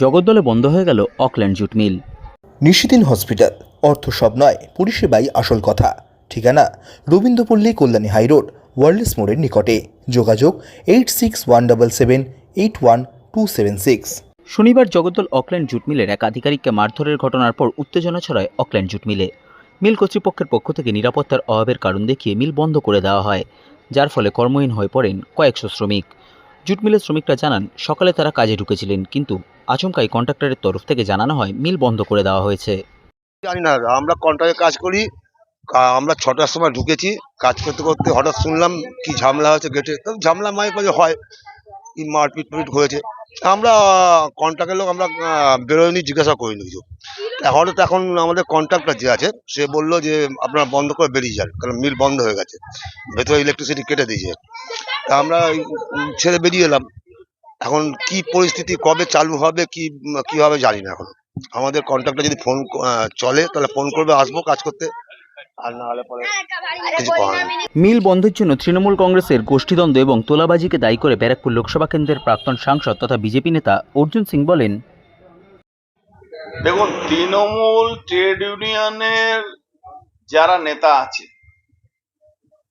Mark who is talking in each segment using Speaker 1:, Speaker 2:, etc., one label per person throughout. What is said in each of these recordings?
Speaker 1: জগদ্দলে বন্ধ হয়ে গেল অকল্যান্ড জুট মিল।
Speaker 2: নিশিদিন হসপিটাল অর্থ সব নয় পরিষেবাই আসল কথা। ঠিকানা রবীন্দ্রপল্লী কল্যাণী হাইরোড ওয়ার্ল্ডস মোড়ের নিকটে। যোগাযোগ eight six one double seven eight one two seven six.
Speaker 1: শনিবার জগদ্দল অকল্যান্ড জুট মিলের এক আধিকারিককে মারধরের ঘটনার পর উত্তেজনা ছড়ায় অকল্যান্ড জুট মিলে। মিল কর্তৃপক্ষের পক্ষ থেকে নিরাপত্তার অভাবের কারণ দেখিয়ে মিল বন্ধ করে দেওয়া হয় যার ফলে কর্মহীন হয়ে পড়েন কয়েকশো শ্রমিক। জুট মিলের শ্রমিকরা জানান সকালে তারা কাজে ঢুকেছিলেন কিন্তু আচমকাই কন্ট্রাক্টরের তরফ থেকে জানানো হয়, মিল বন্ধ করে দেওয়া হয়েছে।
Speaker 3: জানি না, আমরা কন্ট্রাক্টে কাজ করি আমরা ছটার সময় ঢুকেছি, কাজ করতে করতে হঠাৎ শুনলাম কি ঝামেলা হয়েছে গেটে ঝামেলা মায়ের মাঝে হয়, কি মারপিট পিট হয়েছে। আমরা কন্ট্রাক্টের লোক, আমরা বেরোয়নি, জিজ্ঞাসা করিনি কিছু। হঠাৎ এখন আমাদের কন্ট্রাক্টর যে আছে, সে বলল যে আপনারা বন্ধ করে বেরিয়ে যান, কারণ মিল বন্ধ হয়ে গেছে, ভেতরে ইলেকট্রিসিটি কেটে দিয়েছে। আমরা ছেড়ে বেরিয়ে এলাম। এখন কি পরিস্থিতি কবে চালু হবে কি কি হবে জানি না এখন। আমাদের কন্ট্রাক্টর যদি ফোন চলে তাহলে ফোন করবে আসব কাজ করতে। আর না হলে পরে কিছু করার নেই।
Speaker 1: মিল বন্ধের জন্য তৃণমূল কংগ্রেসের গোষ্ঠীদ্বন্দ্ব এবং তোলাবাজিকে দায়ী করে ব্যারাকপুর লোকসভা কেন্দ্রের প্রাক্তন সাংসদ তথা বিজেপি নেতা অর্জুন সিং বলেন
Speaker 4: দেখুন তৃণমূল ট্রেড ইউনিয়নের যারা নেতা আছে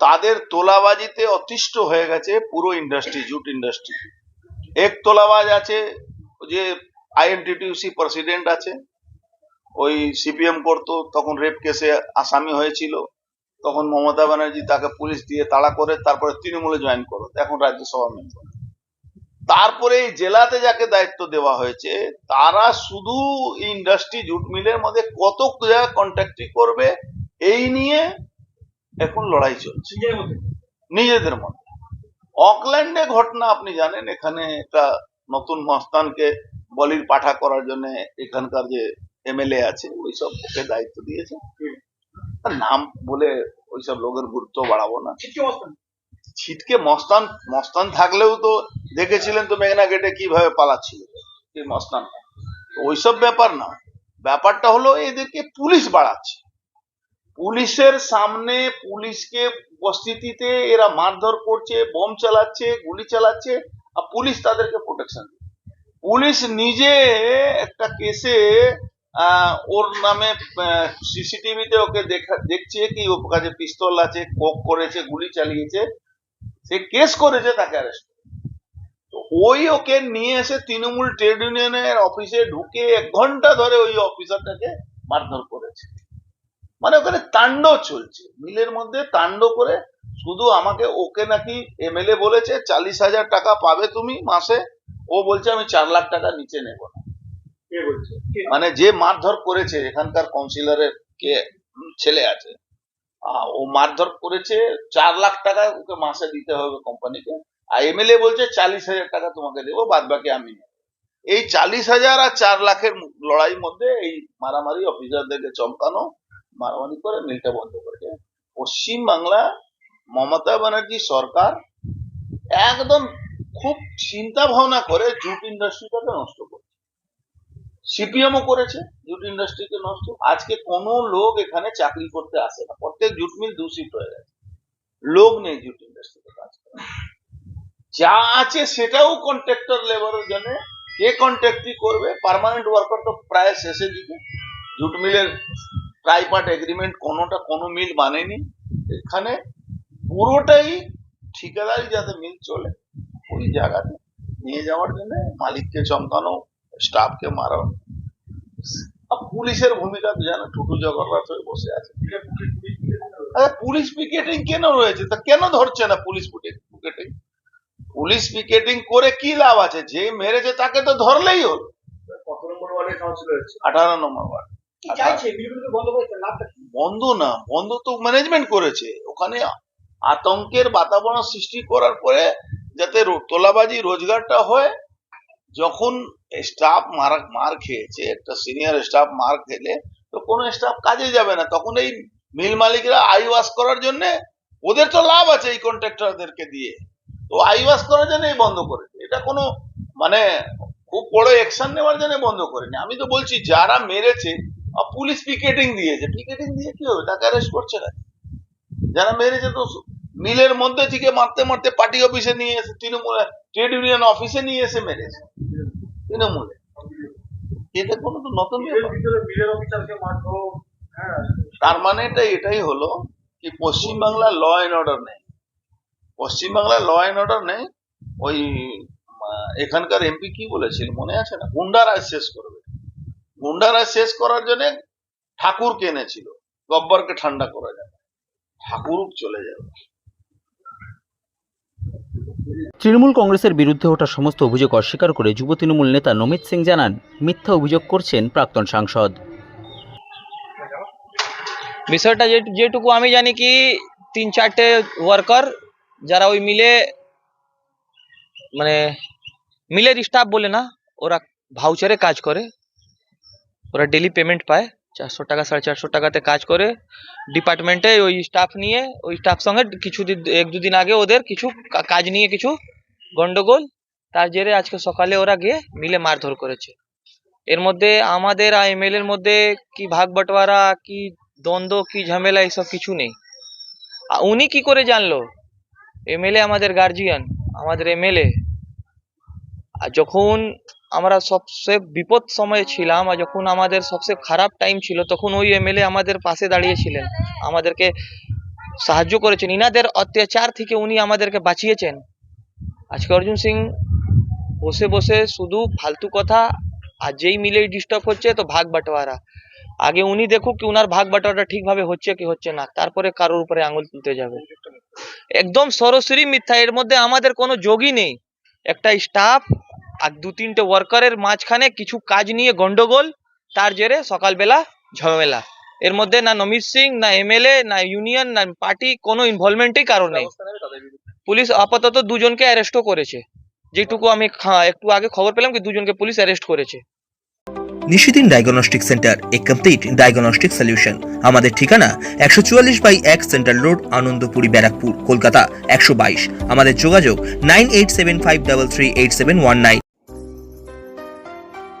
Speaker 4: তাদের তোলাবাজিতে অতিষ্ঠ হয়ে গেছে পুরো ইন্ডাস্ট্রি জুট ইন্ডাস্ট্রি। এক তোলাবাজ আছে যে আইএনটিটিউসি প্রেসিডেন্ট আছে ওই সিপিএম করতো তখন রেপ কেসে আসামি হয়েছিল তখন মমতা ব্যানার্জি তাকে পুলিশ দিয়ে তাড়া করে তারপরে তৃণমূলে জয়েন করো এখন রাজ্যসভা মেম্বার তারপরে এই জেলাতে যাকে দায়িত্ব দেওয়া হয়েছে তারা শুধু ইন্ডাস্ট্রি জুট মিলের মধ্যে কত জায়গা কন্ট্রাক্টি করবে এই নিয়ে এখন লড়াই চলছে। নিজেদের মধ্যে। অকল্যান্ডে ঘটনা আপনি জানেন এখানে একটা নতুন মস্তানকে বলির পাঠা করার জন্য এখানকার যে এমএলএ আছে ওইসব ওকে দায়িত্ব দিয়েছে। নাম বলে ওইসব লোকের গুরুত্ব বাড়াবো না। ছিটকে মস্তান। মস্তান থাকলেও তো দেখেছিলেন তো মেঘনা গেটে কীভাবে পালাচ্ছিল এই মস্তান ওইসব ব্যাপার না। ব্যাপারটা হলো এদেরকে পুলিশ বাড়াচ্ছে। পুলিশের সামনে পুলিশকে উপস্থিতিতে এরা মারধর করছে, বোম চালাচ্ছে, গুলি চালাচ্ছে, আর পুলিশ তাদেরকে প্রোটেকশন পুলিশ নিজে একটা কেসে ওর নামে সিসিটিভিতে ওকে দেখা, দেখছে কি ওর কাছে পিস্তল আছে কোক করেছে, গুলি চালিয়েছে। সে কেস করেছে তাকে অ্যারেস্ট তো ওই ওকে নিয়ে এসে তৃণমূল ট্রেড ইউনিয়নের অফিসে ঢুকে এক ঘণ্টা ধরে ওই অফিসারটাকে মারধর করেছে। মানে ওখানে তাণ্ডব চলছে। মিলের মধ্যে তাণ্ডব করে শুধু আমাকে ওকে নাকি এমএলএ বলেছে চালিশ হাজার টাকা পাবে তুমি মাসে। ও বলছে আমি চার লাখ টাকা নিচে নেব না। মানে যে মারধর করেছে এখানকার কাউন্সিলরের কে ছেলে আছে ও মারধর করেছে চার লাখ টাকা ওকে মাসে দিতে হবে কোম্পানিকে আর এমএলএ বলছে চালিশ হাজার টাকা তোমাকে দেবো বাদ বাকি আমি নেব। এই চালিশ হাজার আর চার লাখের লড়াই মধ্যে এই মারামারি অফিসারদেরকে চমকানো মারামারি করে, মিলটা বন্ধ করেছে পশ্চিম বাংলা মমতা ব্যানার্জি সরকার একদম খুব চিন্তা ভাবনা করে জুট ইন্ডাস্ট্রিটাকে নষ্ট করছে। সিপিএমও করেছে, জুট ইন্ডাস্ট্রিকে নষ্ট। আজকে কোনো লোক এখানে চাকরি করতে আসে না। প্রত্যেক জুট মিল দূষিত হয়ে গেছে। লোক নেই জুট ইন্ডাস্ট্রিতে কাজ করে যা আছে সেটাও কন্ট্রাক্টর লেবারের জন্য কে কন্ট্রাক্টই করবে? পার্মানেন্ট ওয়ার্কার তো প্রায় শেষের দিকে। জুট মিলের ট্রাইপার্ট এগ্রিমেন্ট কোনোটা কোনো মিল মানেনি। এখানে পুরোটাই ঠিকাদারি যাতে মিল চলে ওই জায়গাতে নিয়ে যাওয়ার জন্য মালিককে চমকানো স্টাফকে মারানো। পুলিশের ভূমিকা তো জানো টুটু জগন্নাথ হয়ে বসে আছে। পুলিশ পিকেটিং কেন রয়েছে? তা কেন ধরছে না পুলিশ পিকেটিং পুলিশ পিকেটিং করে কি লাভ আছে? যে মেরেছে তাকে তো ধরলেই হলো। আঠারো নম্বর ওয়ার্ড। বন্ধ না বন্ধ তো ম্যানেজমেন্ট করেছে। ওখানে আতঙ্কের বাতাবরণ সৃষ্টি করার পরে যাতে তোলাবাজি রোজগারটা হয় যখন স্টাফ মার মার খেয়েছে একটা সিনিয়র স্টাফ মার খেলে তো কোনো স্টাফ কাজে যাবে না। তখন এই মিল মালিকরা আই ওয়াশ করার জন্য ওদের তো লাভ আছে এই কন্ট্রাক্টরদেরকে দিয়ে। তো আই ওয়াশ করার জন্যই বন্ধ করেছে। এটা কোনো মানে খুব বড় অ্যাকশন নেওয়ার জন্য বন্ধ করেনি। আমি তো বলছি যারা মেরেছে পুলিশ পিকেটিং দিয়েছে। পিকেটিং দিয়ে কি হবে? তাকে অ্যারেস্ট করছে না? যারা মেরেছে তো মিলের মধ্যে থেকে মারতে মারতে পার্টি অফিসে নিয়ে এসে তৃণমূল ট্রেড ইউনিয়ন অফিসে নিয়ে এসে মেরেছে। তৃণমূলে। এটা কোনো তো নতুন তার মানে এটা এটাই হলো কি পশ্চিমবাংলার ল অ্যান্ড অর্ডার নেই। পশ্চিমবাংলার ল অ্যান্ড অর্ডার নেই ওই এখানকার এমপি কি বলেছিল? মনে আছে না? গুন্ডারাজ শেষ করবে। গুন্ডারাজ শেষ করার জন্য ঠাকুর কেনেছিল গব্বরকে ঠান্ডা করা যাবে ঠাকুর চলে যাবে।
Speaker 1: তৃণমূল কংগ্রেসের বিরুদ্ধে ওঠা সমস্ত অভিযোগ অস্বীকার করে যুব তৃণমূল নেতা নমিত সিং জানান মিথ্যা অভিযোগ করছেন প্রাক্তন সাংসদ।
Speaker 5: বিষয়টা যে যেটুকু আমি জানি কি তিন চারটে ওয়ার্কার যারা ওই মিলে মানে মিলের স্টাফ বলে না ওরা ভাউচারে কাজ করে। ওরা ডেলি পেমেন্ট পায়। চারশো টাকা, সাড়ে চারশো টাকাতে কাজ করে। ডিপার্টমেন্টে ওই স্টাফ নিয়ে, ওই স্টাফ সঙ্গে কিছু দিন এক দুদিন আগে ওদের কিছু কাজ নিয়ে কিছু গন্ডগোল, তার জেরে আজকে সকালে ওরা গিয়ে মিলে মারধর করেছে। এর মধ্যে আমাদের আর এমএল এর মধ্যে কি ভাগ বাটোয়ারা, কি দ্বন্দ্ব, কি ঝামেলা এইসব কিছু নেই। উনি কি করে জানলো? এমএলএ আমাদের গার্জিয়ান আমাদের এমএলএ আর যখন আমরা সবচেয়ে বিপদ সময়ে ছিলাম আর যখন আমাদের সবচেয়ে খারাপ টাইম ছিল, তখন ওই এমএলএ আমাদের পাশে দাঁড়িয়েছিলেন। আমাদেরকে সাহায্য করেছেন। ইনাদের অত্যাচার থেকে উনি আমাদেরকে বাঁচিয়েছেন। আজকে অর্জুন সিং বসে বসে শুধু ফালতু কথা আর যেই মিলেই ডিস্টার্ব হচ্ছে তো ভাগ বাটোয়ারা। আগে উনি দেখুক কি উনার ভাগ বাটোয়ারা ঠিকভাবে হচ্ছে কি হচ্ছে না, তারপরে কারোর উপরে আঙুল তুলতে যাবে। একদম সরাসরি মিথ্যা, এর মধ্যে আমাদের কোনো যোগই নেই। একটা স্টাফ আর দু তিনটে ওয়ার্কারের মাঝখানে কিছু কাজ নিয়ে গন্ডগোল তার জেরে সকালবেলা ঝামেলা। এর মধ্যে না নমিত সিং না এমএলএ না ইউনিয়ন না পার্টি কোনো ইনভলভমেন্টই কারও নেই। পুলিশ আপাতত দুজনকে অ্যারেস্টও করেছে। যেটুকু আমি একটু আগে খবর পেলাম কি দুজনকে পুলিশ অ্যারেস্ট করেছে।
Speaker 2: নিশিদিন ডায়াগনস্টিক সেন্টার এ কমপ্লিট ডায়াগনস্টিক সলিউশন আমাদের ঠিকানা একশো চুয়াল্লিশ বাই এক সেন্ট্রাল রোড আনন্দপুরি ব্যারাকপুর কলকাতা একশো বাইশ। আমাদের যোগাযোগ nine eight seven five double three eight seven one nine.